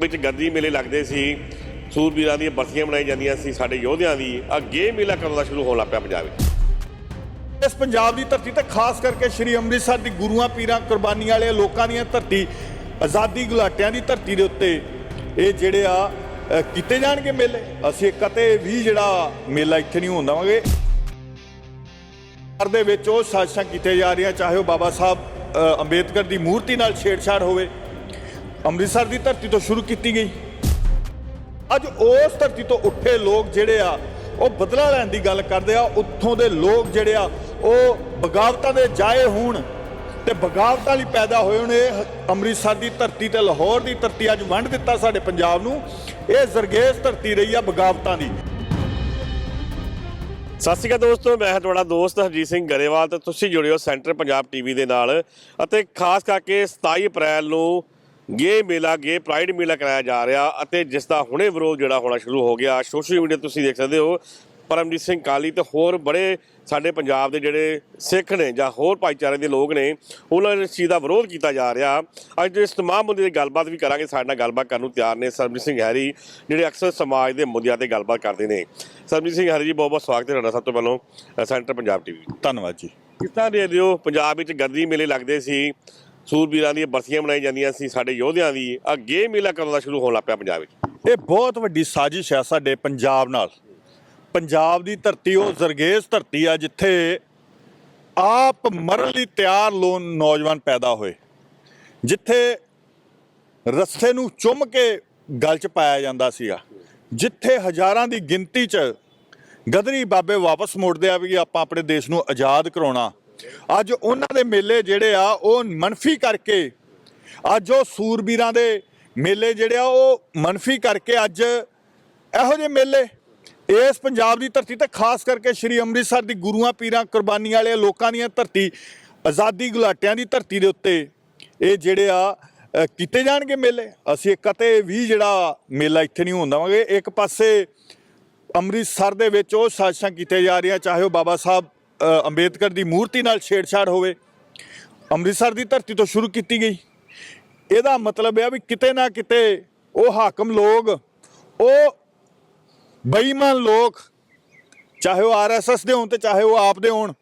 ਵਿੱਚ ਗੱਦੀ ਮੇਲੇ ਲੱਗਦੇ ਸੀ। ਸੂਰਬੀਰਾਂ ਦੀਆਂ ਬਰਸੀਆਂ ਬਣਾਈ ਜਾਂਦੀਆਂ ਸੀ ਸਾਡੇ ਯੋਧਿਆਂ ਦੀ। ਅੱਗੇ ਮੇਲਾ ਕਦੋਂ ਦਾ ਸ਼ੁਰੂ ਹੋਣ ਲੱਗ ਪਿਆ ਪੰਜਾਬ ਵਿੱਚ। ਇਸ ਪੰਜਾਬ ਦੀ ਧਰਤੀ ਤੇ ਖਾਸ ਕਰਕੇ ਸ੍ਰੀ ਅੰਮ੍ਰਿਤਸਰ ਦੀ ਗੁਰੂਆਂ ਪੀਰਾਂ ਕੁਰਬਾਨੀਆਂ ਵਾਲੇ ਲੋਕਾਂ ਦੀਆਂ ਧਰਤੀ ਆਜ਼ਾਦੀ ਗੁਲਾਟਿਆਂ ਦੀ ਧਰਤੀ ਦੇ ਉੱਤੇ ਇਹ ਜਿਹੜੇ ਆ ਅ, ਕੀਤੇ ਜਾਣਗੇ ਮੇਲੇ। ਅਸੀਂ ਕਦੇ ਵੀ ਜਿਹੜਾ ਮੇਲਾ ਇੱਥੇ ਨਹੀਂ ਹੋਣ ਦੇਵਾਂਗੇ। ਘਰ ਦੇ ਵਿੱਚ ਉਹ ਸਾਜ਼ਿਸ਼ਾਂ ਕੀਤੀਆਂ ਜਾ ਰਹੀਆਂ ਚਾਹੇ ਉਹ ਬਾਬਾ ਸਾਹਿਬ ਅ, ਅੰਬੇਦਕਰ ਦੀ ਮੂਰਤੀ ਨਾਲ ਛੇੜਛਾੜ ਹੋਵੇ ਅੰਮ੍ਰਿਤਸਰ ਦੀ ਧਰਤੀ ਤੋਂ ਸ਼ੁਰੂ ਕੀਤੀ ਗਈ। ਅੱਜ ਉਸ ਧਰਤੀ ਤੋਂ ਉੱਠੇ ਲੋਕ ਜਿਹੜੇ ਆ, ਉਹ ਬਦਲਾ ਲੈਣ ਦੀ ਗੱਲ ਕਰਦੇ ਆ। ਉੱਥੋਂ ਦੇ ਲੋਕ ਜਿਹੜੇ ਆ, ਉਹ ਬਗਾਵਤਾਂ ਦੇ ਜਾਏ ਹੋਣ ਤੇ ਬਗਾਵਤਾਂ ਲਈ ਪੈਦਾ ਹੋਏ ਹੋਣ। ਇਹ ਅੰਮ੍ਰਿਤਸਰ ਦੀ ਧਰਤੀ ਤੇ ਲਾਹੌਰ ਦੀ ਧਰਤੀ ਅੱਜ ਵੰਡ ਦਿੱਤਾ ਸਾਡੇ ਪੰਜਾਬ ਨੂੰ। ਇਹ ਜ਼ਰਗੇਜ਼ ਧਰਤੀ ਰਹੀ ਆ ਬਗਾਵਤਾਂ ਦੀ। ਸਤਿ ਸ਼੍ਰੀ ਅਕਾਲ ਦੋਸਤੋ, ਮੈਂ ਹਾਂ ਤੁਹਾਡਾ ਦੋਸਤ ਹਰਜੀਤ ਸਿੰਘ ਗਰੇਵਾਲ ਤੇ ਤੁਸੀਂ ਜੁੜਿਓ ਸੈਂਟਰ ਪੰਜਾਬ ਟੀਵੀ ਦੇ ਨਾਲ। ਅਤੇ ਖਾਸ ਕਰਕੇ 27 ਅਪ੍ਰੈਲ ਨੂੰ ਗੇ ਮੇਲਾ ਗੇ ਪ੍ਰਾਈਡ ਮੇਲਾ ਕਰਾਇਆ ਜਾ ਰਿਹਾ ਅਤੇ ਜਿਸ ਦਾ ਹੁਣੇ ਵਿਰੋਧ ਜਿਹੜਾ ਹੋਣਾ ਸ਼ੁਰੂ ਹੋ ਗਿਆ। ਸੋਸ਼ਲ ਮੀਡੀਆ ਤੁਸੀਂ ਦੇਖ ਸਕਦੇ ਹੋ ਪਰਮਜੀਤ ਸਿੰਘ ਕਾਲੀ ਤੇ ਹੋਰ ਬੜੇ ਸਾਡੇ ਪੰਜਾਬ ਦੇ ਜਿਹੜੇ ਸਿੱਖ ਨੇ ਜਾਂ ਹੋਰ ਭਾਈਚਾਰੇ ਦੇ ਲੋਕ ਨੇ ਉਹਨਾਂ ਨੇ ਇਸ ਚੀਜ਼ ਦਾ ਵਿਰੋਧ ਕੀਤਾ ਜਾ ਰਿਹਾ। ਅੱਜ ਇਸ ਤਮਾਮ ਮੁੱਦੇ ਦੀ ਗੱਲਬਾਤ ਵੀ ਕਰਾਂਗੇ। ਸਾਡੇ ਨਾਲ ਗੱਲਬਾਤ ਕਰਨ ਨੂੰ ਤਿਆਰ ਨੇ ਸਰਬਜੀਤ ਸਿੰਘ ਹੈਰੀ ਜਿਹੜੇ ਅਕਸਰ ਸਮਾਜ ਦੇ ਮੁੱਦਿਆਂ ਤੇ ਗੱਲਬਾਤ ਕਰਦੇ ਨੇ। ਸਰਬਜੀਤ ਸਿੰਘ ਹੈਰੀ ਜੀ ਬਹੁਤ ਬਹੁਤ ਸਵਾਗਤ ਹੈ ਤੁਹਾਡਾ ਸਭ ਤੋਂ ਪਹਿਲਾਂ ਸੈਂਟਰ ਪੰਜਾਬ ਟੀਵੀ। ਧੰਨਵਾਦ ਜੀ। ਤਰ੍ਹਾਂ ਦੇ ਦਿਓ ਪੰਜਾਬ ਵਿੱਚ ਗੱਦੀ ਮੇਲੇ ਲੱਗਦੇ ਸੀ। ਸੂਰਬੀਰਾਂ ਦੀਆਂ ਬਰਸੀਆਂ ਬਣਾਈ ਜਾਂਦੀਆਂ ਸੀ ਸਾਡੇ ਯੋਧਿਆਂ ਦੀ। ਅੱਗੇ ਮੇਲਾ ਕਰਨ ਦਾ ਸ਼ੁਰੂ ਹੋਣ ਲੱਗ ਪਿਆ ਪੰਜਾਬ ਵਿੱਚ। ਇਹ ਬਹੁਤ ਵੱਡੀ ਸਾਜ਼ਿਸ਼ ਹੈ ਸਾਡੇ ਪੰਜਾਬ ਨਾਲ। ਪੰਜਾਬ ਦੀ ਧਰਤੀ ਉਹ ਜ਼ਰਗੇਜ਼ ਧਰਤੀ ਆ ਜਿੱਥੇ ਆਪ ਮਰਨ ਲਈ ਤਿਆਰ ਲੋ ਨੌਜਵਾਨ ਪੈਦਾ ਹੋਏ। ਜਿੱਥੇ ਰਸਤੇ ਨੂੰ ਚੁੰਮ ਕੇ ਗਲ 'ਚ ਪਾਇਆ ਜਾਂਦਾ ਸੀਗਾ। ਜਿੱਥੇ ਹਜ਼ਾਰਾਂ ਦੀ ਗਿਣਤੀ 'ਚ ਗਦਰੀ ਬਾਬੇ ਵਾਪਸ ਮੁੜਦੇ ਆ ਵੀ ਆਪਾਂ ਆਪਣੇ ਦੇਸ਼ ਨੂੰ ਆਜ਼ਾਦ ਕਰਾਉਣਾ। ਅੱਜ ਉਹਨਾਂ ਦੇ ਮੇਲੇ ਜਿਹੜੇ ਆ, ਉਹ ਮਨਫੀ ਕਰਕੇ, ਅੱਜ ਉਹ ਸੂਰਬੀਰਾਂ ਦੇ ਮੇਲੇ ਜਿਹੜੇ ਆ, ਉਹ ਮਨਫੀ ਕਰਕੇ ਅੱਜ ਇਹੋ ਜਿਹੇ ਮੇਲੇ। ਇਸ ਪੰਜਾਬ ਦੀ ਧਰਤੀ ਤੇ ਖਾਸ ਕਰਕੇ ਸ੍ਰੀ ਅੰਮ੍ਰਿਤਸਰ ਦੀ ਗੁਰੂਆਂ ਪੀਰਾਂ ਕੁਰਬਾਨੀਆਂ ਵਾਲੇ ਲੋਕਾਂ ਦੀਆਂ ਧਰਤੀ, ਆਜ਼ਾਦੀ ਗੁਲਾਟਿਆਂ ਦੀ ਧਰਤੀ ਦੇ ਉੱਤੇ ਇਹ ਜਿਹੜੇ ਆ ਕੀਤੇ ਜਾਣਗੇ ਮੇਲੇ। ਅਸੀਂ ਕਦੇ ਵੀ ਜਿਹੜਾ ਮੇਲਾ ਇੱਥੇ ਨਹੀਂ ਹੋਣ ਦੇਵਾਂਗੇ। ਇੱਕ ਪਾਸੇ ਅੰਮ੍ਰਿਤਸਰ ਦੇ ਵਿੱਚ ਉਹ ਸਾਜ਼ਿਸ਼ਾਂ ਕੀਤੇ ਜਾ ਰਹੀਆਂ, ਚਾਹੇ ਉਹ ਬਾਬਾ ਸਾਹਿਬ ਅੰਬੇਦਕਰ ਦੀ ਮੂਰਤੀ ਨਾਲ ਛੇੜਛਾੜ ਹੋਵੇ, ਅੰਮ੍ਰਿਤਸਰ ਦੀ ਧਰਤੀ ਤੋਂ ਸ਼ੁਰੂ ਕੀਤੀ ਗਈ। ਇਹਦਾ ਮਤਲਬ ਇਹ ਆ ਵੀ ਕਿਤੇ ਨਾ ਕਿਤੇ ਉਹ ਹਾਕਮ ਲੋਕ, ਉਹ ਬੇਈਮਾਨ ਲੋਕ, ਚਾਹੇ ਉਹ ਆਰਐਸਐਸ ਦੇ ਹੋਣ ਤੇ ਚਾਹੇ ਉਹ ਆਪ ਦੇ ਹੋਣ,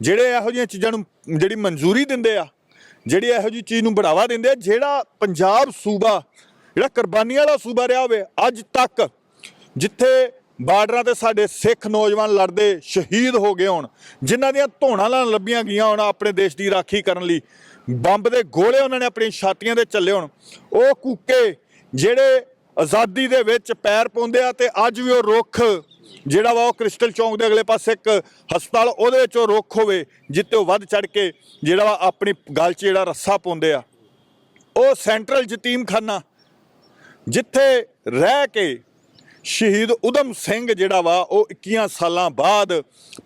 ਜਿਹੜੇ ਇਹੋ ਜਿਹੀਆਂ ਚੀਜ਼ਾਂ ਨੂੰ ਜਿਹੜੀ ਮਨਜ਼ੂਰੀ ਦਿੰਦੇ ਆ, ਜਿਹੜੀ ਇਹੋ ਜਿਹੀ ਚੀਜ਼ ਨੂੰ ਬੜਾਵਾ ਦਿੰਦੇ ਆ, ਜਿਹੜਾ ਪੰਜਾਬ ਸੂਬਾ, ਜਿਹੜਾ ਕੁਰਬਾਨੀ ਵਾਲਾ ਸੂਬਾ ਰਿਹਾ ਹੋਵੇ, ਅੱਜ ਤੱਕ ਜਿੱਥੇ ਬਾਰਡਰਾਂ ਤੇ ਸਾਡੇ ਸਿੱਖ ਨੌਜਵਾਨ ਲੜਦੇ ਸ਼ਹੀਦ ਹੋ ਗਏ ਹੋਣ। ਜਿਨ੍ਹਾਂ ਦੀਆਂ ਧੋਣਾਂ ਨਾਲ ਲੱਭੀਆਂ ਗਈਆਂ ਹੋਣ ਆਪਣੇ ਦੇਸ਼ ਦੀ ਰਾਖੀ ਕਰਨ ਲਈ। ਬੰਬ ਦੇ ਗੋਲੇ ਉਹਨਾਂ ਨੇ ਆਪਣੀਆਂ ਛਾਤੀਆਂ ਦੇ ਚੱਲੇ ਹੋਣ। ਉਹ ਕੂਕੇ ਜਿਹੜੇ ਆਜ਼ਾਦੀ ਦੇ ਵਿੱਚ ਪੈਰ ਪਾਉਂਦੇ ਆ ਤੇ ਅੱਜ ਵੀ ਉਹ ਰੁੱਖ ਜਿਹੜਾ ਵਾ ਉਹ ਕ੍ਰਿਸਟਲ ਚੌਂਕ ਦੇ ਅਗਲੇ ਪਾਸੇ ਇੱਕ ਹਸਪਤਾਲ, ਉਹਦੇ ਵਿੱਚ ਉਹ ਰੁੱਖ ਹੋਵੇ, ਜਿੱਤੇ ਉਹ ਵੱਧ ਚੜ ਕੇ ਜਿਹੜਾ ਵਾ ਆਪਣੀ ਗੱਲ 'ਚ ਜਿਹੜਾ ਰੱਸਾ ਪਾਉਂਦੇ ਆ। ਉਹ ਸੈਂਟਰਲ ਯਤੀਮਖਾਨਾ, ਜਿੱਥੇ ਰਹਿ ਕੇ ਸ਼ਹੀਦ ਉਦਮ ਸਿੰਘ ਜਿਹੜਾ ਵਾ, ਉਹ 21 ਸਾਲਾਂ ਬਾਅਦ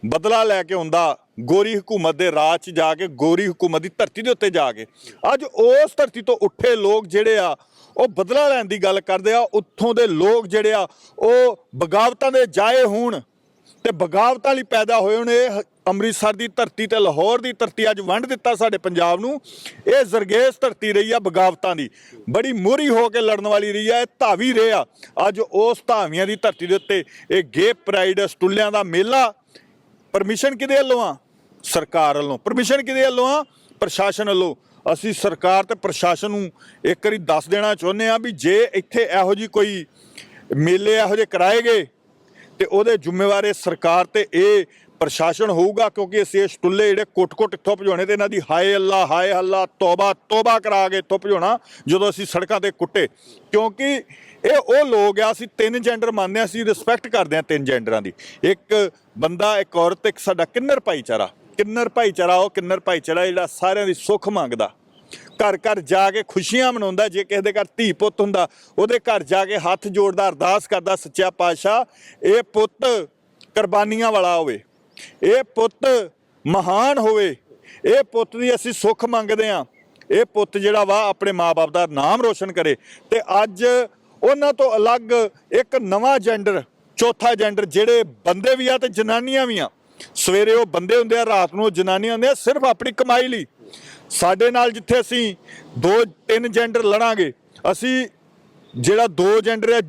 ਬਦਲਾ ਲੈ ਕੇ ਹੁੰਦਾ ਗੋਰੀ ਹਕੂਮਤ ਦੇ ਰਾਜ 'ਚ ਜਾ ਕੇ, ਗੋਰੀ ਹਕੂਮਤ ਦੀ ਧਰਤੀ ਦੇ ਉੱਤੇ ਜਾ ਕੇ। ਅੱਜ ਉਸ ਧਰਤੀ ਤੋਂ ਉੱਠੇ ਲੋਕ ਜਿਹੜੇ ਆ, ਉਹ ਬਦਲਾ ਲੈਣ ਦੀ ਗੱਲ ਕਰਦੇ ਆ। ਉੱਥੋਂ ਦੇ ਲੋਕ ਜਿਹੜੇ ਆ, ਉਹ ਬਗਾਵਤਾਂ ਦੇ ਜਾਏ ਹੋਣ ਤੇ ਬਗਾਵਤਾਂ ਲਈ ਪੈਦਾ ਹੋਏ ਹੋਣ। ਇਹ ਅੰਮ੍ਰਿਤਸਰ ਦੀ ਧਰਤੀ ਤੇ ਲਾਹੌਰ ਦੀ ਧਰਤੀ ਅੱਜ ਵੰਡ ਦਿੱਤਾ ਸਾਡੇ ਪੰਜਾਬ ਨੂੰ। ਇਹ ਜ਼ਰਗੇਜ਼ ਧਰਤੀ ਰਹੀ ਆ ਬਗਾਵਤਾਂ ਦੀ। ਬੜੀ ਮੋਹਰੀ ਹੋ ਕੇ ਲੜਨ ਵਾਲੀ ਰਹੀ ਆ, ਇਹ ਧਾਵੀ ਰਹੇ ਆ। ਅੱਜ ਉਸ ਧਾਵੀਆਂ ਦੀ ਧਰਤੀ ਦੇ ਉੱਤੇ ਇਹ ਗੇ ਪ੍ਰਾਈਡ ਸਟੁੱਲਿਆਂ ਦਾ ਮੇਲਾ। ਪਰਮਿਸ਼ਨ ਕਿਹਦੇ ਵੱਲੋਂ ਆ? ਸਰਕਾਰ ਵੱਲੋਂ। ਪਰਮਿਸ਼ਨ ਕਿਹਦੇ ਵੱਲੋਂ ਆ? ਪ੍ਰਸ਼ਾਸਨ ਵੱਲੋਂ। ਅਸੀਂ ਸਰਕਾਰ ਤੇ ਪ੍ਰਸ਼ਾਸਨ ਨੂੰ ਇੱਕ ਵਾਰੀ ਦੱਸ ਦੇਣਾ ਚਾਹੁੰਦੇ ਆ ਵੀ ਜੇ ਇੱਥੇ ਇਹੋ ਜੀ ਕੋਈ ਮੇਲੇ ਇਹੋ ਜਿਹੇ ਕਰਾਏ ਗਏ ਤੇ ਉਹਦੇ ਜ਼ਿੰਮੇਵਾਰ ਸਰਕਾਰ ਤੇ ਇਹ ਪ੍ਰਸ਼ਾਸਨ ਹੋਊਗਾ ਕਿਉਂਕਿ ਅਸੀਂ ਇਹ ਟੁੱਲੇ ਜਿਹੜੇ ਕੁੱਟ-ਕੁੱਟ ਇੱਥੋਂ ਭਜਾਉਣੇ ਤੇ ਇਹਨਾਂ ਦੀ ਹਾਏ ਅੱਲਾ ਹਾਏ ਅੱਲਾ, ਤੌਬਾ ਤੌਬਾ ਕਰਾ ਕੇ ਇੱਥੋਂ ਭਜਾਉਣਾ ਜਦੋਂ ਅਸੀਂ ਸੜਕਾਂ ਤੇ ਕੁੱਟੇ। ਕਿਉਂਕਿ ਇਹ ਉਹ ਲੋਕ ਆ, ਅਸੀਂ ਤਿੰਨ ਜੈਂਡਰ ਮੰਨਦੇ ਆ ਅਸੀਂ ਰਿਸਪੈਕਟ ਕਰਦੇ ਆ ਤਿੰਨ ਜੈਂਡਰਾਂ ਦੀ। ਇੱਕ ਬੰਦਾ, ਇੱਕ ਔਰਤ, ਇੱਕ ਸਾਡਾ ਕਿੰਨਰ ਭਾਈਚਾਰਾ। ਕਿੰਨਰ ਭਾਈਚਾਰਾ, ਉਹ ਕਿੰਨਰ ਭਾਈਚਾਰਾ ਜਿਹੜਾ ਸਾਰਿਆਂ ਦੀ ਸੁੱਖ ਮੰਗਦਾ। ਘਰ ਘਰ ਜਾ ਕੇ ਖੁਸ਼ੀਆਂ ਮਨਾਉਂਦਾ, ਜੇ ਕਿਸੇ ਦੇ ਘਰ ਧੀ ਪੁੱਤ ਹੁੰਦਾ, ਉਹਦੇ ਘਰ ਜਾ ਕੇ ਹੱਥ ਜੋੜਦਾ, ਅਰਦਾਸ ਕਰਦਾ ਸੱਚਾ ਪਾਤਸ਼ਾਹ, ਇਹ ਪੁੱਤ ਕੁਰਬਾਨੀਆਂ ਵਾਲਾ ਹੋਵੇ। ਇਹ ਪੁੱਤ ਮਹਾਨ ਹੋਵੇ। ਇਹ ਪੁੱਤ ਦੀ ਅਸੀਂ ਸੁੱਖ ਮੰਗਦੇ ਆ ਇਹ ਪੁੱਤ ਜਿਹੜਾ ਵਾ ਆਪਣੇ ਮਾਪੇ ਦਾ ਨਾਮ ਰੋਸ਼ਨ ਕਰੇ ਤੇ ਅੱਜ ਉਹਨਾਂ ਤੋਂ ਅਲੱਗ ਇੱਕ ਨਵਾਂ ਜੈਂਡਰ ਚੌਥਾ ਜੈਂਡਰ ਜਿਹੜੇ ਬੰਦੇ ਵੀ ਆ ਤੇ ਜਨਾਨੀਆਂ ਵੀ ਆ। ਸਵੇਰੇ ਉਹ ਬੰਦੇ ਹੁੰਦੇ ਆ, ਰਾਤ ਨੂੰ ਉਹ ਜਨਾਨੀਆਂ ਹੁੰਦੀਆਂ, ਸਿਰਫ ਆਪਣੀ ਕਮਾਈ ਲਈ। ਸਾਡੇ ਨਾਲ ਜਿੱਥੇ ਅਸੀਂ ਦੋ, ਤਿੰਨ ਜੈਂਡਰ ਲੜਾਂਗੇ, ਅਸੀਂ ਜਿਹੜਾ ਦੋ ਜੈਂਡਰ ਹੈ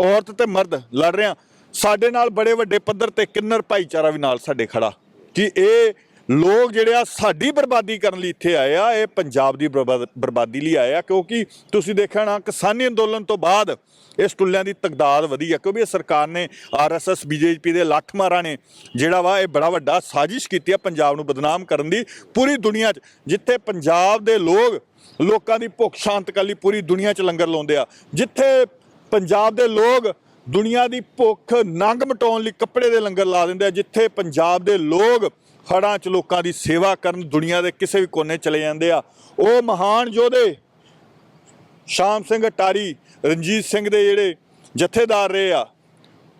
ਔਰਤ ਤੇ ਮਰਦ ਲੜ ਰਹੇ ਆ ਸਾਡੇ ਨਾਲ ਬੜੇ ਵੱਡੇ ਪੱਧਰ ਤੇ ਕਿੰਨਰ ਭਾਈਚਾਰਾ ਵੀ ਨਾਲ ਸਾਡੇ ਖੜਾ। ਕਿ ਇਹ ਲੋਕ ਜਿਹੜੇ ਆ, ਸਾਡੀ ਬਰਬਾਦੀ ਕਰਨ ਲਈ ਇੱਥੇ ਆਏ ਆ, ਇਹ ਪੰਜਾਬ ਦੀ ਬਰਬਾਦ- ਬਰਬਾਦੀ ਲਈ ਆਏ ਆ, ਕਿਉਂਕਿ ਤੁਸੀਂ ਦੇਖਿਆ ਨਾ ਕਿਸਾਨੀ ਅੰਦੋਲਨ ਤੋਂ ਬਾਅਦ ਇਸ ਟੁੱਲਿਆਂ ਦੀ ਤਕਦਾਦ ਵਧੀ ਆ, ਕਿਉਂਕਿ ਇਹ ਸਰਕਾਰ ਨੇ ਆਰਐਸਐਸ ਬੀਜੇਪੀ ਦੇ ਲੱਠ ਮਾਰਾਂ ਨੇ, ਜਿਹੜਾ ਵਾ ਇਹ ਬੜਾ ਵੱਡਾ ਸਾਜ਼ਿਸ਼ ਕੀਤੀ ਆ ਪੰਜਾਬ ਨੂੰ ਬਦਨਾਮ ਕਰਨ ਦੀ ਪੂਰੀ ਦੁਨੀਆ 'ਚ, ਜਿੱਥੇ ਪੰਜਾਬ ਦੇ ਲੋਕ ਲੋਕਾਂ ਦੀ ਭੁੱਖ ਸ਼ਾਂਤ ਕਰਨ ਲਈ ਪੂਰੀ ਦੁਨੀਆ 'ਚ ਲੰਗਰ ਲਾਉਂਦੇ ਆ, ਜਿੱਥੇ ਪੰਜਾਬ ਦੇ ਲੋਕ ਦੁਨੀਆ ਦੀ ਭੁੱਖ ਨੰਗ ਮਟਾਉਣ ਲਈ ਕੱਪੜੇ ਦੇ ਲੰਗਰ ਲਾ ਦਿੰਦੇ ਆ, ਜਿੱਥੇ ਪੰਜਾਬ ਦੇ ਲੋਕ ਹੜ੍ਹਾਂ 'ਚ ਲੋਕਾਂ ਦੀ ਸੇਵਾ ਕਰਨ ਦੁਨੀਆ ਦੇ ਕਿਸੇ ਵੀ ਕੋਨੇ ਚਲੇ ਜਾਂਦੇ ਆ। ਉਹ ਮਹਾਨ ਯੋਧੇ, ਸ਼ਾਮ ਸਿੰਘ ਅਟਾਰੀ, ਰਣਜੀਤ ਸਿੰਘ ਦੇ ਜਿਹੜੇ ਜਥੇਦਾਰ ਰਹੇ ਆ,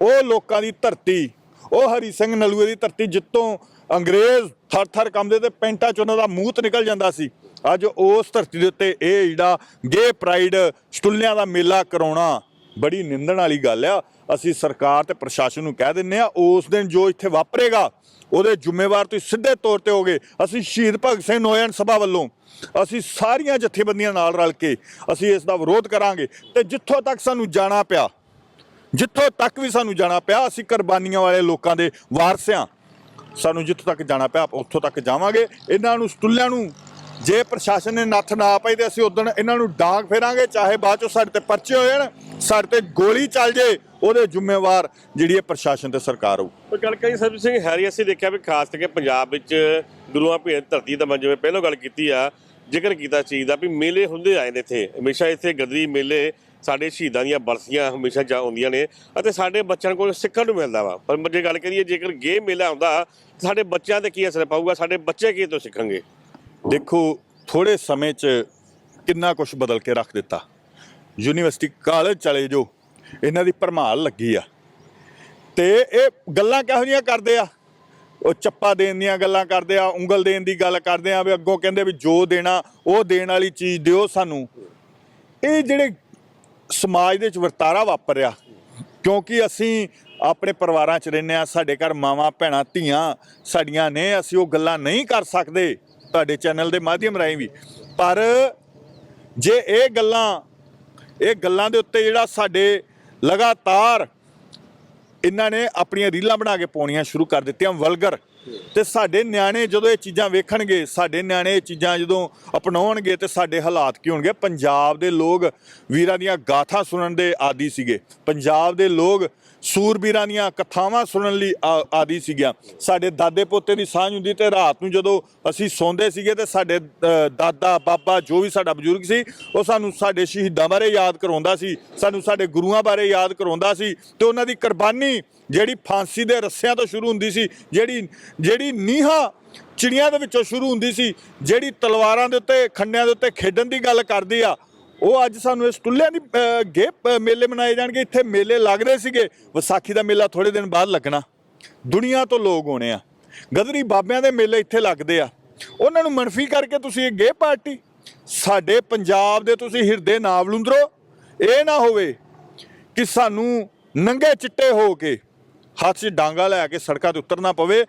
ਉਹ ਲੋਕਾਂ ਦੀ ਧਰਤੀ, ਉਹ ਹਰੀ ਸਿੰਘ ਨਲੂਏ ਦੀ ਧਰਤੀ ਜਿੱਤੋਂ ਅੰਗਰੇਜ਼ ਥਰ ਥਰ ਕੰਬਦੇ ਤੇ ਪੈਂਟਾਂ ਚ ਉਹਨਾਂ ਦਾ ਮੂੰਹ ਨਿਕਲ ਜਾਂਦਾ ਸੀ। ਅੱਜ ਉਸ ਧਰਤੀ ਦੇ ਉੱਤੇ ਇਹ ਜਿਹੜਾ ਗੇ ਪ੍ਰਾਈਡ ਸਟੁੱਲਿਆਂ ਦਾ ਮੇਲਾ ਕਰਾਉਣਾ ਬੜੀ ਨਿੰਦਣ ਵਾਲੀ ਗੱਲ ਆ। ਅਸੀਂ ਸਰਕਾਰ ਤੇ ਪ੍ਰਸ਼ਾਸਨ ਨੂੰ ਕਹਿ ਦਿੰਨੇ ਆ, ਉਸ ਦਿਨ ਜੋ ਇੱਥੇ ਵਾਪਰੇਗਾ, ਉਹਦੇ ਜ਼ਿੰਮੇਵਾਰ ਤੁਸੀਂ ਸਿੱਧੇ ਤੌਰ ਤੇ ਹੋਗੇ। ਅਸੀਂ ਸ਼ਹੀਦ ਭਗਤ ਸਿੰਘ ਨੌਜਵਾਨ ਸਭਾ ਵੱਲੋਂ ਅਸੀਂ ਸਾਰੀਆਂ ਜਥੇਬੰਦੀਆਂ ਨਾਲ ਰਲ ਕੇ ਅਸੀਂ ਇਸ ਦਾ ਵਿਰੋਧ ਕਰਾਂਗੇ। ਤੇ ਜਿੱਥੋਂ ਤੱਕ ਸਾਨੂੰ ਜਾਣਾ ਪਿਆ, ਜਿੱਥੋਂ ਤੱਕ ਵੀ ਸਾਨੂੰ ਜਾਣਾ ਪਿਆ, ਅਸੀਂ ਕੁਰਬਾਨੀਆਂ ਵਾਲੇ ਲੋਕਾਂ ਦੇ ਵਾਰਸਿਆਂ ਸਾਨੂੰ ਜਿੱਥੋਂ ਤੱਕ ਜਾਣਾ ਪਿਆ ਉੱਥੋਂ ਤੱਕ ਜਾਵਾਂਗੇ। ਇਹਨਾਂ ਨੂੰ ਸਟੁੱਲਿਆਂ ਨੂੰ ਜੇ ਪ੍ਰਸ਼ਾਸਨ ਨੇ ਨੱਥ ਨਾ ਪਾਈ ਤੇ ਅਸੀਂ ਉਦੋਂ ਇਹਨਾਂ ਨੂੰ ਡਾਂਗ ਫੇਰਾਂਗੇ, ਚਾਹੇ ਬਾਅਦ ਚੋਂ ਸਾਡੇ ਤੇ ਪਰਚੇ ਹੋ ਜਾਣ ਸਾਡੇ ਤੇ ਗੋਲੀ ਚੱਲ ਜੇ, ਉਹਦੇ ਜ਼ਿੰਮੇਵਾਰ ਜਿਹੜੀ ਹੈ ਪ੍ਰਸ਼ਾਸਨ ਤੇ ਸਰਕਾਰ ਹੋਊ। ਪਰ ਗੱਲ ਕਰੀ ਸਰਬਜੀਤ ਸਿੰਘ ਹੈਰੀ, ਅਸੀਂ ਦੇਖਿਆ ਵੀ ਖਾਸ ਕਰਕੇ ਪੰਜਾਬ ਵਿੱਚ ਗੁਰੂਆਂ ਭੇਟ ਧਰਤੀ ਦਾ ਮੈਂ ਜਿਵੇਂ ਪਹਿਲਾਂ ਗੱਲ ਕੀਤੀ ਆ, ਜ਼ਿਕਰ ਕੀਤਾ ਚੀਜ਼ ਦਾ ਵੀ ਮੇਲੇ ਹੁੰਦੇ ਆਏ ਨੇ ਇੱਥੇ। ਹਮੇਸ਼ਾ ਇੱਥੇ ਗਦਰੀ ਮੇਲੇ ਸਾਡੇ ਸ਼ਹੀਦਾਂ ਦੀਆਂ ਬਰਸੀਆਂ ਹਮੇਸ਼ਾ ਜਾ ਹੁੰਦੀਆਂ ਨੇ ਅਤੇ ਸਾਡੇ ਬੱਚਿਆਂ ਕੋਲ ਸਿੱਖਣ ਨੂੰ ਮਿਲਦਾ ਵਾ। ਪਰ ਜੇ ਗੱਲ ਕਰੀਏ, ਜੇਕਰ ਗੇ ਮੇਲਾ ਹੁੰਦਾ ਸਾਡੇ ਬੱਚਿਆਂ ਤੇ ਕੀ ਅਸਰ ਪਾਊਗਾ? ਸਾਡੇ ਬੱਚੇ ਕੀ ਤੋਂ ਸਿੱਖਣਗੇ? ਦੇਖੋ। ਥੋੜੇ ਸਮੇਂ 'ਚ ਕਿੰਨਾ ਕੁਝ ਬਦਲ ਕੇ ਰੱਖ ਦਿੱਤਾ। ਯੂਨੀਵਰਸਿਟੀ ਕਾਲਜ ਚਲੇ ਜੋ ਇਹਨਾਂ ਦੀ ਭਰਮਾਲ ਲੱਗੀ ਆ। ਤੇ ਇਹ ਗੱਲਾਂ ਕਿਹੋ ਜਿਹੀਆਂ ਕਰਦੇ ਆ? ਉਹ ਚੱਪਾ ਦੇਣ ਦੀਆਂ ਗੱਲਾਂ ਕਰਦੇ ਆ, ਉਂਗਲ ਦੇਣ ਦੀ ਗੱਲ ਕਰਦੇ ਆ, ਵੀ ਅੱਗੋਂ ਕਹਿੰਦੇ ਵੀ ਜੋ ਦੇਣਾ, ਉਹ ਦੇਣ ਵਾਲੀ ਚੀਜ਼ ਦਿਓ ਸਾਨੂੰ। ਇਹ ਜਿਹੜੇ ਸਮਾਜ ਦੇ ਵਿੱਚ ਵਰਤਾਰਾ ਵਾਪਰਿਆ ਕਿਉਂਕਿ ਅਸੀਂ ਆਪਣੇ ਪਰਿਵਾਰਾਂ 'ਚ ਰਹਿੰਦੇ ਆ, ਸਾਡੇ ਘਰ ਮਾਵਾਂ, ਭੈਣਾਂ, ਧੀਆਂ ਸਾਡੀਆਂ ਨੇ, ਅਸੀਂ ਉਹ ਗੱਲਾਂ ਨਹੀਂ ਕਰ ਸਕਦੇ। ਤੁਹਾਡੇ ਚੈਨਲ ਦੇ ਮਾਧਿਅਮ ਰਾਹੀਂ ਵੀ। ਪਰ ਜੇ ਇਹ ਗੱਲਾਂ ਇਹ ਗੱਲਾਂ ਦੇ ਉੱਤੇ ਜਿਹੜਾ ਸਾਡੇ ਲਗਾਤਾਰ ਇਹਨਾਂ ਨੇ ਆਪਣੀਆਂ ਰੀਲਾਂ ਬਣਾ ਕੇ ਪਾਉਣੀਆਂ ਸ਼ੁਰੂ ਕਰ ਦਿੱਤੀਆਂ ਵਲਗਰ, ਤੇ ਸਾਡੇ ਨਿਆਣੇ ਜਦੋਂ ਇਹ ਚੀਜ਼ਾਂ ਵੇਖਣਗੇ, ਸਾਡੇ ਨਿਆਣੇ ਇਹ ਚੀਜ਼ਾਂ ਜਦੋਂ ਅਪਣਾਉਣਗੇ ਤੇ ਸਾਡੇ ਹਾਲਾਤ ਕੀ ਹੋਣਗੇ? ਪੰਜਾਬ ਦੇ ਲੋਕ ਵੀਰਾਂ ਦੀਆਂ ਗਾਥਾ ਸੁਣਨ ਦੇ ਆਦੀ ਸੀਗੇ। ਪੰਜਾਬ ਦੇ ਲੋਕ ਸੂਰਬੀਰਾਂ ਦੀਆਂ ਕਥਾਵਾਂ ਸੁਣਨ ਲਈ ਆ- ਆਦੀ ਸੀਗੀਆਂ। ਸਾਡੇ ਦਾਦੇ ਪੋਤੇ ਦੀ ਸਾਂਝ ਹੁੰਦੀ ਤੇ ਰਾਤ ਨੂੰ ਜਦੋਂ ਅਸੀਂ ਸੌਂਦੇ ਸੀਗੇ ਤੇ ਸਾਡੇ ਦਾਦਾ, ਬਾਬਾ ਜੋ ਵੀ ਸਾਡਾ ਬਜ਼ੁਰਗ ਸੀ, ਉਹ ਸਾਨੂੰ ਸਾਡੇ ਸ਼ਹੀਦਾਂ ਬਾਰੇ ਯਾਦ ਕਰਾਉਂਦਾ ਸੀ, ਸਾਨੂੰ ਸਾਡੇ ਗੁਰੂਆਂ ਬਾਰੇ ਯਾਦ ਕਰਾਉਂਦਾ ਸੀ ਤੇ ਉਹਨਾਂ ਦੀ ਕੁਰਬਾਨੀ ਜਿਹੜੀ ਫਾਂਸੀ ਦੇ ਰੱਸਿਆਂ ਤੋਂ ਸ਼ੁਰੂ ਹੁੰਦੀ ਸੀ, ਜਿਹੜੀ ਜਿਹੜੀ ਨੀਹਾਂ ਚਿੜੀਆਂ ਦੇ ਵਿੱਚੋਂ ਸ਼ੁਰੂ ਹੁੰਦੀ ਸੀ, ਜਿਹੜੀ ਤਲਵਾਰਾਂ ਦੇ ਉੱਤੇ, ਖੰਡਿਆਂ ਦੇ ਉੱਤੇ ਖੇਡਣ ਦੀ ਗੱਲ ਕਰਦੀ ਆ ਉਹ ਅੱਜ ਸਾਨੂੰ ਇਸ ਟੁੱਲਿਆਂ ਦੀ ਅ, ਗੇ ਮੇਲੇ ਮਨਾਏ ਜਾਣਗੇ। ਇੱਥੇ ਮੇਲੇ ਲੱਗਦੇ ਸੀਗੇ। ਵਿਸਾਖੀ ਦਾ ਮੇਲਾ ਥੋੜੇ ਦਿਨ ਬਾਅਦ ਲੱਗਣਾ। ਦੁਨੀਆ ਤੋਂ ਲੋਕ ਆਉਣੇ ਆ। ਗਦਰੀ ਬਾਬਿਆਂ ਦੇ ਮੇਲੇ ਇੱਥੇ ਲੱਗਦੇ ਆ। ਉਹਨਾਂ ਨੂੰ ਮਨਫੀ ਕਰਕੇ ਤੁਸੀਂ ਇਹ ਗੇ ਪਾਰਟੀ। ਸਾਡੇ ਪੰਜਾਬ ਦੇ ਤੁਸੀਂ ਹਿਰਦੇ ਨਾ ਵਲੁੰਦਰੋ ਇਹ ਨਾ ਹੋਵੇ ਕਿ ਸਾਨੂੰ ਨੰਗੇ ਚਿੱਟੇ ਹੋ ਕੇ ਹੱਥ 'ਚ ਡਾਂਗਾ ਲੈ ਕੇ ਸੜਕਾਂ ਤੇ ਉਤਰਨਾ ਪਵੇ।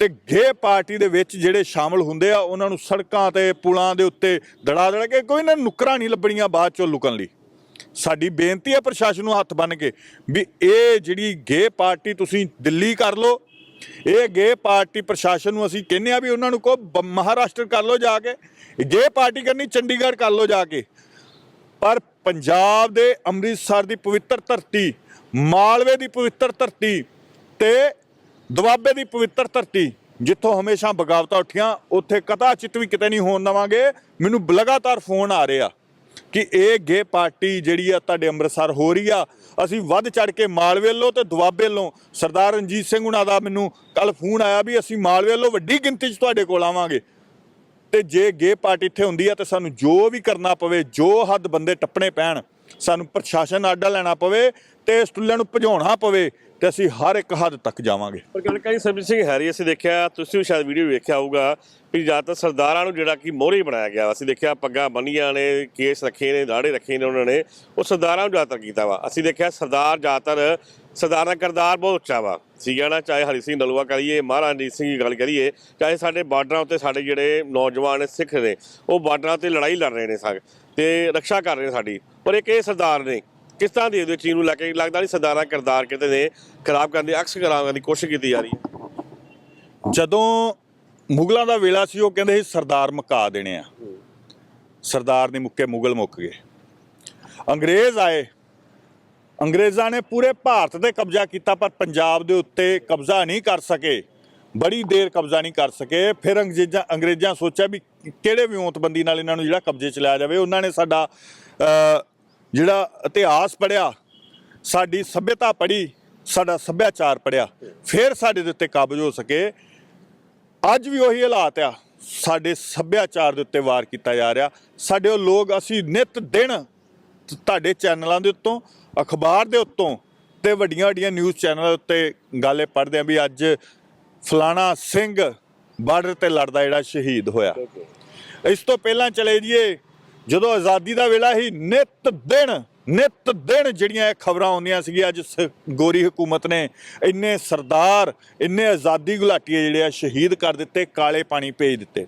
ਤੇ ਗੇ ਪਾਰਟੀ ਦੇ ਵਿੱਚ ਜਿਹੜੇ ਸ਼ਾਮਲ ਹੁੰਦੇ ਆ, ਉਹਨਾਂ ਨੂੰ ਸੜਕਾਂ ਤੇ, ਪੁਲਾਂ ਦੇ ਉੱਤੇ ਦੜਾ ਦੜਾ ਕੇ ਕੋਈ ਨਾ ਨੁਕਰਾਂ ਨਹੀਂ ਲੱਭਣੀਆਂ ਬਾਅਦ ਚੋਂ ਲੁਕਣ ਲਈ। ਸਾਡੀ ਬੇਨਤੀ ਹੈ ਪ੍ਰਸ਼ਾਸਨ ਨੂੰ ਹੱਥ ਬੰਨ ਕੇ ਵੀ ਇਹ ਜਿਹੜੀ ਗੇ ਪਾਰਟੀ ਤੁਸੀਂ ਦਿੱਲੀ ਕਰ ਲਓ, ਇਹ ਗੇ ਪਾਰਟੀ ਪ੍ਰਸ਼ਾਸਨ ਨੂੰ ਅਸੀਂ ਕਹਿੰਨੇ ਆ ਵੀ ਉਹਨਾਂ ਨੂੰ ਕੋ ਮਹਾਰਾਸ਼ਟਰ ਕਰ ਲਓ ਜਾ ਕੇ ਗੇ ਪਾਰਟੀ ਕਰਨੀ, ਚੰਡੀਗੜ੍ਹ ਕਰ ਲਓ ਜਾ ਕੇ। ਪਰ ਪੰਜਾਬ ਦੇ ਅੰਮ੍ਰਿਤਸਰ ਦੀ ਪਵਿੱਤਰ ਧਰਤੀ, ਮਾਲਵੇ ਦੀ ਪਵਿੱਤਰ ਧਰਤੀ ਤੇ ਦੁਆਬੇ ਦੀ ਪਵਿੱਤਰ ਧਰਤੀ ਜਿੱਥੋਂ ਹਮੇਸ਼ਾ ਬਗਾਵਤਾਂ ਉੱਠੀਆਂ, ਉੱਥੇ ਕਦਾਚਿਤ ਵੀ ਕਿਤੇ ਨਹੀਂ ਹੋਣ ਦਵਾਂਗੇ। ਮੈਨੂੰ ਲਗਾਤਾਰ ਫੋਨ ਆ ਰਿਹਾ ਕਿ ਇਹ ਗੇ ਪਾਰਟੀ ਜਿਹੜੀ ਆ ਤੁਹਾਡੇ ਅੰਮ੍ਰਿਤਸਰ ਹੋ ਰਹੀ ਆ, ਅਸੀਂ ਵੱਧ ਚੜ ਕੇ ਮਾਲਵੇ ਵੱਲੋਂ ਤੇ ਦੁਆਬੇ ਵੱਲੋਂ, ਸਰਦਾਰ ਰਣਜੀਤ ਸਿੰਘ ਹੁਣਾਂ ਦਾ ਮੈਨੂੰ ਕੱਲ ਫੋਨ ਆਇਆ ਵੀ ਅਸੀਂ ਮਾਲਵੇ ਵੱਲੋਂ ਵੱਡੀ ਗਿਣਤੀ 'ਚ ਤੁਹਾਡੇ ਕੋਲ ਆਵਾਂਗੇ। ਤੇ ਜੇ ਗੇ ਪਾਰਟੀ ਇੱਥੇ ਹੁੰਦੀ ਆ ਤੇ ਸਾਨੂੰ ਜੋ ਵੀ ਕਰਨਾ ਪਵੇ, ਜੋ ਹੱਦ ਬੰਦੇ ਟੱਪਣੇ ਪੈਣ, ਸਾਨੂੰ ਪ੍ਰਸ਼ਾਸਨ ਆਡਾ ਲੈਣਾ ਪਵੇ ਤੇ ਇਸ ਟੁੱਲਿਆਂ ਨੂੰ ਭਜਾਉਣਾ ਪਵੇ ਤੇ ਅਸੀਂ ਹਰ ਇੱਕ ਹੱਦ ਤੱਕ ਜਾਵਾਂਗੇ। ਪਰ ਗੱਲ ਕਰੀ ਸਰਬਜੀਤ ਸਿੰਘ ਹੈਰੀ, ਅਸੀਂ ਦੇਖਿਆ, ਤੁਸੀਂ ਵੀ ਸ਼ਾਇਦ ਵੀਡੀਓ ਵੇਖਿਆ ਹੋਊਗਾ ਵੀ ਜ਼ਿਆਦਾਤਰ ਸਰਦਾਰਾਂ ਨੂੰ ਜਿਹੜਾ ਕਿ ਮੋਹਰੇ ਬਣਾਇਆ ਗਿਆ ਅਸੀਂ ਦੇਖਿਆ ਪੱਗਾਂ ਬੰਨੀਆਂ ਨੇ, ਕੇਸ ਰੱਖੇ ਨੇ, ਦਾੜੇ ਰੱਖੇ ਨੇ ਉਹਨਾਂ ਨੇ, ਉਹ ਸਰਦਾਰਾਂ ਨੂੰ ਜ਼ਿਆਦਾਤਰ ਕੀਤਾ ਵਾ। ਅਸੀਂ ਦੇਖਿਆ ਸਰਦਾਰ ਜ਼ਿਆਦਾਤਰ, ਸਰਦਾਰ ਦਾ ਕਿਰਦਾਰ ਬਹੁਤ ਉੱਚਾ ਵਾ। ਸੀਗਾ ਨਾ, ਚਾਹੇ ਹਰੀ ਸਿੰਘ ਨਲੂਆ ਕਰੀਏ, ਮਹਾਰਾਜਾ ਰਣਜੀਤ ਸਿੰਘ ਦੀ ਗੱਲ ਕਰੀਏ, ਚਾਹੇ ਸਾਡੇ ਬਾਰਡਰਾਂ ਉੱਤੇ ਸਾਡੇ ਜਿਹੜੇ ਨੌਜਵਾਨ ਸਿੱਖ ਨੇ, ਉਹ ਬਾਰਡਰਾਂ ਤੇ ਲੜਾਈ ਲੜ ਰਹੇ ਨੇ ਸਾਗ ਤੇ ਰੱਖਿਆ ਕਰ ਰਹੇ ਨੇ ਸਾਡੀ। ਪਰ ਇੱਕ ਇਹ ਸਰਦਾਰ ਨੇ ਕਿਸ ਤਰ੍ਹਾਂ ਦੇ ਦਿਓ ਚੀਜ਼ ਨੂੰ ਲੈ ਕੇ ਲੱਗਦਾ ਨਹੀਂ ਸਰਦਾਰਾਂ ਕਿਰਦਾਰ ਕਿਤੇ ਨੇ ਖਰਾਬ ਕਰਨ ਦੀ, ਅਕਸ ਖਰਾਬ ਕਰਨ ਦੀ ਕੋਸ਼ਿਸ਼ ਕੀਤੀ ਜਾ ਰਹੀ ਹੈ? ਜਦੋਂ ਮੁਗਲਾਂ ਦਾ ਵੇਲਾ ਸੀ, ਉਹ ਕਹਿੰਦੇ ਸੀ ਸਰਦਾਰ ਮੁਕਾ ਦੇਣੇ ਆ। ਸਰਦਾਰ ਨਹੀਂ ਮੁੱਕੇ, ਮੁਗਲ ਮੁੱਕ ਗਏ। ਅੰਗਰੇਜ਼ ਆਏ। ਅੰਗਰੇਜ਼ਾਂ ਨੇ ਪੂਰੇ ਭਾਰਤ ਤੇ ਕਬਜ਼ਾ ਕੀਤਾ, ਪਰ ਪੰਜਾਬ ਦੇ ਉੱਤੇ ਕਬਜ਼ਾ ਨਹੀਂ ਕਰ ਸਕੇ। ਬੜੀ ਦੇਰ ਕਬਜ਼ਾ ਨਹੀਂ ਕਰ ਸਕੇ। ਫਿਰ ਅੰਗਰੇਜ਼ਾਂ ਅੰਗਰੇਜ਼ਾਂ ਸੋਚਿਆ ਵੀ ਕਿਹੜੇ ਵਿਉਂਤਬੰਦੀ ਨਾਲ ਇਹਨਾਂ ਨੂੰ ਜਿਹੜਾ ਕਬਜ਼ੇ ਚ ਲਿਆ ਜਾਵੇ। ਉਹਨਾਂ ਨੇ ਸਾਡਾ ਜਿਹੜਾ ਇਤਿਹਾਸ ਪੜਿਆ ਸਾਡੀ ਸਭਿਅਤਾ ਪੜ੍ਹੀ ਸਾਡਾ ਸੱਭਿਆਚਾਰ ਪੜਿਆ ਫਿਰ ਸਾਡੇ ਦੇ ਉੱਤੇ ਕਬਜ਼ ਹੋ ਸਕੇ। ਅੱਜ ਵੀ ਉਹੀ ਹਾਲਾਤ ਆ ਸਾਡੇ ਸੱਭਿਆਚਾਰ ਦੇ ਉੱਤੇ ਵਾਰ ਕੀਤਾ ਜਾ ਰਿਹਾ। ਸਾਡੇ ਉਹ ਲੋਕ ਅਸੀਂ ਨਿਤ ਦਿਨ ਤੁਹਾਡੇ ਚੈਨਲਾਂ ਦੇ ਉੱਤੋਂ ਅਖਬਾਰ ਦੇ ਉੱਤੋਂ ਤੇ ਵੱਡੀਆਂ ਵੱਡੀਆਂ ਨਿਊਜ਼ ਚੈਨਲ ਉੱਤੇ ਗਾਲੇ ਪੜ੍ਹਦੇ ਆ ਵੀ ਅੱਜ ਫਲਾਣਾ ਸਿੰਘ ਬਾਰਡਰ ਤੇ ਲੜਦਾ ਜਿਹੜਾ ਸ਼ਹੀਦ ਹੋਇਆ। ਇਸ ਤੋਂ ਪਹਿਲਾਂ ਚਲੇ ਜੀਏ ਜਦੋਂ ਆਜ਼ਾਦੀ ਦਾ ਵੇਲਾ ਸੀ, ਨਿਤ ਦਿਨ ਨਿਤ ਦਿਨ ਜਿਹੜੀਆਂ ਇਹ ਖਬਰਾਂ ਆਉਂਦੀਆਂ ਸੀਗੀਆਂ, ਅੱਜ ਸ- ਗੋਰੀ ਹਕੂਮਤ ਨੇ ਇੰਨੇ ਸਰਦਾਰ, ਇੰਨੇ ਆਜ਼ਾਦੀ ਗੁਲਾਟੀਏ ਜਿਹੜੇ ਆ, ਸ਼ਹੀਦ ਕਰ ਦਿੱਤੇ, ਕਾਲੇ ਪਾਣੀ ਭੇਜ ਦਿੱਤੇ।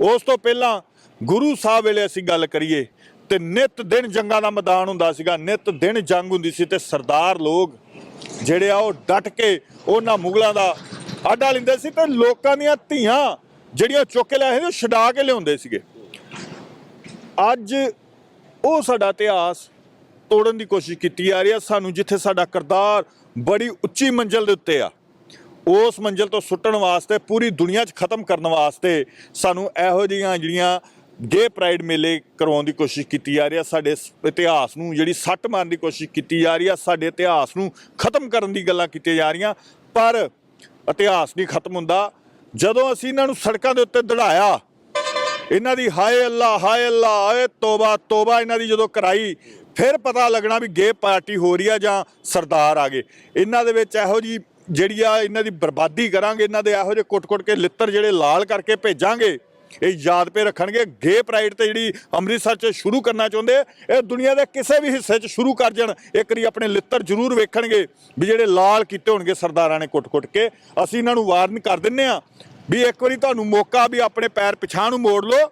ਉਸ ਤੋਂ ਪਹਿਲਾਂ ਗੁਰੂ ਸਾਹਿਬ ਵੇਲੇ ਅਸੀਂ ਗੱਲ ਕਰੀਏ, ਤੇ ਨਿਤ ਦਿਨ ਜੰਗਾਂ ਦਾ ਮੈਦਾਨ ਹੁੰਦਾ ਸੀਗਾ, ਨਿਤ ਦਿਨ ਜੰਗ ਹੁੰਦੀ ਸੀ, ਤੇ ਸਰਦਾਰ ਲੋਕ ਜਿਹੜੇ ਆ, ਉਹ ਡਟ ਕੇ ਉਹਨਾਂ ਮੁਗਲਾਂ ਦਾ ਆਡਾ ਲੈਂਦੇ ਸੀ ਤੇ ਲੋਕਾਂ ਦੀਆਂ ਧੀਆਂ ਜਿਹੜੀਆਂ ਚੁੱਕ ਕੇ ਲਿਆਏ ਸੀ, ਉਹ ਛਡਾ ਕੇ ਲਿਆਉਂਦੇ ਸੀਗੇ। ਅੱਜ ਉਹ ਸਾਡਾ ਇਤਿਹਾਸ ਤੋੜਨ ਦੀ ਕੋਸ਼ਿਸ਼ ਕੀਤੀ ਜਾ ਰਹੀ ਆ ਸਾਨੂੰ ਜਿੱਥੇ ਸਾਡਾ ਕਿਰਦਾਰ ਬੜੀ ਉੱਚੀ ਮੰਜ਼ਲ ਦੇ ਉੱਤੇ ਆ, ਉਸ ਮੰਜ਼ਲ ਤੋਂ ਸੁੱਟਣ ਵਾਸਤੇ, ਪੂਰੀ ਦੁਨੀਆ 'ਚ ਖਤਮ ਕਰਨ ਵਾਸਤੇ ਸਾਨੂੰ ਇਹੋ ਜਿਹੀਆਂ ਜਿਹੜੀਆਂ ਗੇ ਪ੍ਰਾਈਡ ਮੇਲੇ ਕਰਵਾਉਣ ਦੀ ਕੋਸ਼ਿਸ਼ ਕੀਤੀ ਜਾ ਰਹੀ ਆ ਸਾਡੇ ਇਤਿਹਾਸ ਨੂੰ ਜਿਹੜੀ ਸੱਟ ਮਾਰਨ ਦੀ ਕੋਸ਼ਿਸ਼ ਕੀਤੀ ਜਾ ਰਹੀ ਆ ਸਾਡੇ ਇਤਿਹਾਸ ਨੂੰ ਖਤਮ ਕਰਨ ਦੀ ਗੱਲਾਂ ਕੀਤੀਆਂ ਜਾ ਰਹੀਆਂ। ਪਰ ਇਤਿਹਾਸ ਨਹੀਂ ਖਤਮ ਹੁੰਦਾ। ਜਦੋਂ ਅਸੀਂ ਇਹਨਾਂ ਨੂੰ ਸੜਕਾਂ ਦੇ ਉੱਤੇ ਦੜਾਇਆ ਇਹਨਾਂ ਦੀ ਹਾਏ ਅੱਲਾ ਹਾਏ ਅੱਲਾ ਏ ਤੋਬਾ ਤੋਬਾ, ਇਹਨਾਂ ਦੀ ਜਦੋਂ ਕਰਾਈ, ਫਿਰ ਪਤਾ ਲੱਗਣਾ ਵੀ ਗੇ ਪਾਰਟੀ ਹੋ ਰਹੀ ਆ ਜਾਂ ਸਰਦਾਰ ਆ ਗਏ। ਇਹਨਾਂ ਦੇ ਵਿੱਚ ਇਹੋ ਜੀ ਜਿਹੜੀ ਆ ਇਹਨਾਂ ਦੀ ਬਰਬਾਦੀ ਕਰਾਂਗੇ, ਇਹਨਾਂ ਦੇ ਇਹੋ ਜਿਹੇ ਕੁੱਟ-ਕੁੱਟ ਕੇ ਲਿੱਤਰ ਜਿਹੜੇ ਲਾਲ ਕਰਕੇ ਭੇਜਾਂਗੇ, ਇਹ ਯਾਦ ਪੇ ਰੱਖਣਗੇ। ਗੇ ਪ੍ਰਾਈਡ ਤੇ ਜਿਹੜੀ ਅੰਮ੍ਰਿਤਸਰ 'ਚ ਸ਼ੁਰੂ ਕਰਨਾ ਚਾਹੁੰਦੇ ਇਹ ਦੁਨੀਆ ਦੇ ਕਿਸੇ ਵੀ ਹਿੱਸੇ 'ਚ ਸ਼ੁਰੂ ਕਰ ਜਾਣ, ਇੱਕ ਵਾਰੀ ਆਪਣੇ ਲਿੱਤਰ ਜ਼ਰੂਰ ਵੇਖਣਗੇ ਵੀ ਜਿਹੜੇ ਲਾਲ ਕੀਤੇ ਹੋਣਗੇ ਸਰਦਾਰਾਂ ਨੇ ਕੁੱਟ-ਕੁੱਟ ਕੇ। ਅਸੀਂ ਇਹਨਾਂ ਨੂੰ ਵਾਰਨ ਕਰ ਦਿੰਨੇ ਆ ਵੀ ਇੱਕ ਵਾਰੀ ਤੁਹਾਨੂੰ ਮੌਕਾ ਵੀ ਆਪਣੇ ਪੈਰ ਪਿਛਾਂ ਨੂੰ ਮੋੜ ਲਓ।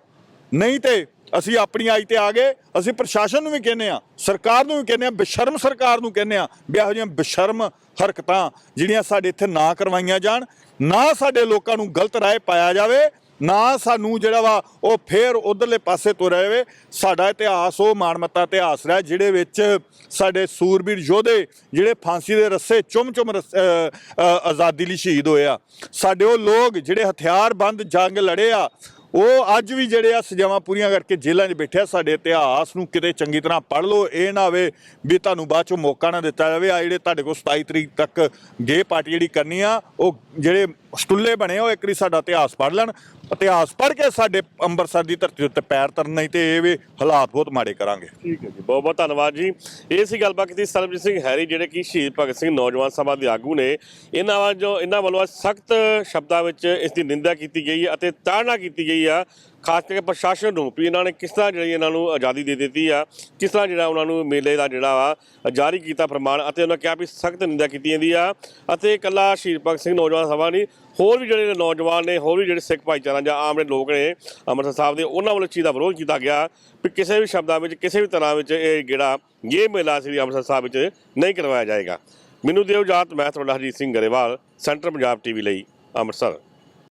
ਨਹੀਂ ਤੇ ਅਸੀਂ ਆਪਣੀ ਆਈ ਤੇ ਆ ਗਏ। ਅਸੀਂ ਪ੍ਰਸ਼ਾਸਨ ਨੂੰ ਵੀ ਕਹਿੰਦੇ ਆ ਸਰਕਾਰ ਨੂੰ ਵੀ ਕਹਿੰਦੇ ਆ ਬੇਸ਼ਰਮ ਸਰਕਾਰ ਨੂੰ ਕਹਿੰਦੇ ਆ ਵੀ ਇਹੋ ਜਿਹੀਆਂ ਬੇਸ਼ਰਮ ਹਰਕਤਾਂ ਜਿਹੜੀਆਂ ਸਾਡੇ ਇੱਥੇ ਨਾ ਕਰਵਾਈਆਂ ਜਾਣ, ਨਾ ਸਾਡੇ ਲੋਕਾਂ ਨੂੰ ਗਲਤ ਰਾਏ ਪਾਇਆ ਜਾਵੇ। ਨਾ ਸਾਨੂੰ ਜਿਹੜਾ ਵਾ ਉਹ ਫੇਰ ਉਧਰਲੇ ਪਾਸੇ ਤੁਰਿਆ ਜਾਵੇ। ਸਾਡਾ ਇਤਿਹਾਸ, ਉਹ ਮਾਣਮੱਤਾ ਇਤਿਹਾਸ ਰਿਹਾ, ਜਿਹੜੇ ਵਿੱਚ ਸਾਡੇ ਸੂਰਬੀਰ ਯੋਧੇ ਜਿਹੜੇ ਫਾਂਸੀ ਦੇ ਰੱਸੇ ਚੁੰਮ-ਚੁੰਮ ਰੱਸ- ਆਜ਼ਾਦੀ ਲਈ ਸ਼ਹੀਦ ਹੋਏ ਆ। ਸਾਡੇ ਉਹ ਲੋਕ ਜਿਹੜੇ ਹਥਿਆਰਬੰਦ ਜੰਗ ਲੜੇ ਆ, ਉਹ ਅੱਜ ਵੀ ਜਿਹੜੇ ਆ ਸਜ਼ਾਵਾਂ ਪੂਰੀਆਂ ਕਰਕੇ ਜੇਲ੍ਹਾਂ 'ਚ ਬੈਠੇ ਆ। ਸਾਡੇ ਇਤਿਹਾਸ ਨੂੰ ਕਿਤੇ ਚੰਗੀ ਤਰ੍ਹਾਂ ਪੜ੍ਹ ਲਓ, ਇਹ ਨਾ ਹੋਵੇ ਵੀ ਤੁਹਾਨੂੰ ਬਾਅਦ 'ਚੋਂ ਮੌਕਾ ਨਾ ਦਿੱਤਾ ਜਾਵੇ। ਆ ਜਿਹੜੇ ਤੁਹਾਡੇ ਕੋਲ 27 ਤਰੀਕ ਤੱਕ ਗੇ ਪਾਰਟੀ ਜਿਹੜੀ ਕਰਨੀ ਆ, ਉਹ ਜਿਹੜੇ ਸਟੁੱਲੇ ਬਣੇ ਉਹ ਇੱਕ ਵਾਰੀ ਸਾਡਾ ਇਤਿਹਾਸ ਪੜ੍ਹ ਲੈਣ। ਇਤਿਹਾਸ ਪੜ੍ਹ ਕੇ ਸਾਡੇ ਅੰਮ੍ਰਿਤਸਰ ਦੀ ਧਰਤੀ ਉੱਤੇ ਪੈਰ ਧਰਨ ਨਹੀਂ ਤੇ ਇਹ ਵੀ ਹਾਲਾਤ ਬਹੁਤ ਮਾੜੇ ਕਰਾਂਗੇ। ਠੀਕ ਹੈ ਜੀ, ਬਹੁਤ ਬਹੁਤ ਧੰਨਵਾਦ ਜੀ। ਇਹ ਸੀ ਗੱਲਬਾਤ ਕੀਤੀ ਸਰਬਜੀਤ ਸਿੰਘ ਹੈਰੀ, ਜਿਹੜੇ ਕਿ ਸ਼ਹੀਦ ਭਗਤ ਸਿੰਘ ਨੌਜਵਾਨ ਸਭਾ ਦੇ ਆਗੂ ਨੇ। ਇਹਨਾਂ ਵੱਲੋਂ ਇਹਨਾਂ ਵੱਲੋਂ ਸਖਤ ਸ਼ਬਦਾਂ ਵਿੱਚ ਇਸ ਦੀ ਨਿੰਦਾ ਕੀਤੀ ਗਈ ਹੈ ਅਤੇ ਤਾੜਨਾ ਕੀਤੀ ਗਈ ਆ। ਖਾਸ ਕਰਕੇ ਪ੍ਰਸ਼ਾਸਨ ਨੂੰ ਵੀ ਇਹਨਾਂ ਨੇ ਕਿਸ ਤਰ੍ਹਾਂ ਜਿਹੜੀ ਇਹਨਾਂ ਨੂੰ ਆਜ਼ਾਦੀ ਦੇ ਦਿੱਤੀ ਆ, ਕਿਸ ਤਰ੍ਹਾਂ ਜਿਹੜਾ ਉਹਨਾਂ ਨੂੰ ਮੇਲੇ ਦਾ ਜਿਹੜਾ ਵਾ, ਜਾਰੀ ਕੀਤਾ ਫਰਮਾਨ ਅਤੇ ਉਹਨਾਂ ਕਿਹਾ ਵੀ ਸਖਤ ਨਿੰਦਾ ਕੀਤੀ ਜਾਂਦੀ ਆ। ਅਤੇ ਇਕੱਲਾ ਸ਼ਹੀਦ ਭਗਤ ਸਿੰਘ ਨੌਜਵਾਨ ਸਭਾ ਨਹੀਂ, ਹੋਰ ਵੀ ਜਿਹੜੇ ਨੌਜਵਾਨ ਨੇ, ਹੋਰ ਵੀ ਜਿਹੜੇ ਸਿੱਖ ਭਾਈਚਾਰਾ ਜਾਂ ਆਮ ਜਿਹੜੇ ਲੋਕ ਨੇ ਅੰਮ੍ਰਿਤਸਰ ਸਾਹਿਬ ਦੇ, ਉਹਨਾਂ ਵੱਲੋਂ ਚੀਜ਼ ਦਾ ਵਿਰੋਧ ਕੀਤਾ ਗਿਆ ਵੀ ਕਿਸੇ ਵੀ ਸ਼ਬਦਾਂ ਵਿੱਚ, ਕਿਸੇ ਵੀ ਤਰ੍ਹਾਂ ਵਿੱਚ ਇਹ ਜਿਹੜਾ ਇਹ ਮੇਲਾ ਸ੍ਰੀ ਅੰਮ੍ਰਿਤਸਰ ਸਾਹਿਬ ਵਿੱਚ ਨਹੀਂ ਕਰਵਾਇਆ ਜਾਏਗਾ। ਮੈਨੂੰ ਦਿਓ ਜਾਤ ਮੈਂ ਤੁਹਾਡਾ ਹਰਜੀਤ ਸਿੰਘ ਗਰੇਵਾਲ, ਸੈਂਟਰ ਪੰਜਾਬ ਟੀਵੀ ਲਈ ਅੰਮ੍ਰਿਤਸਰ।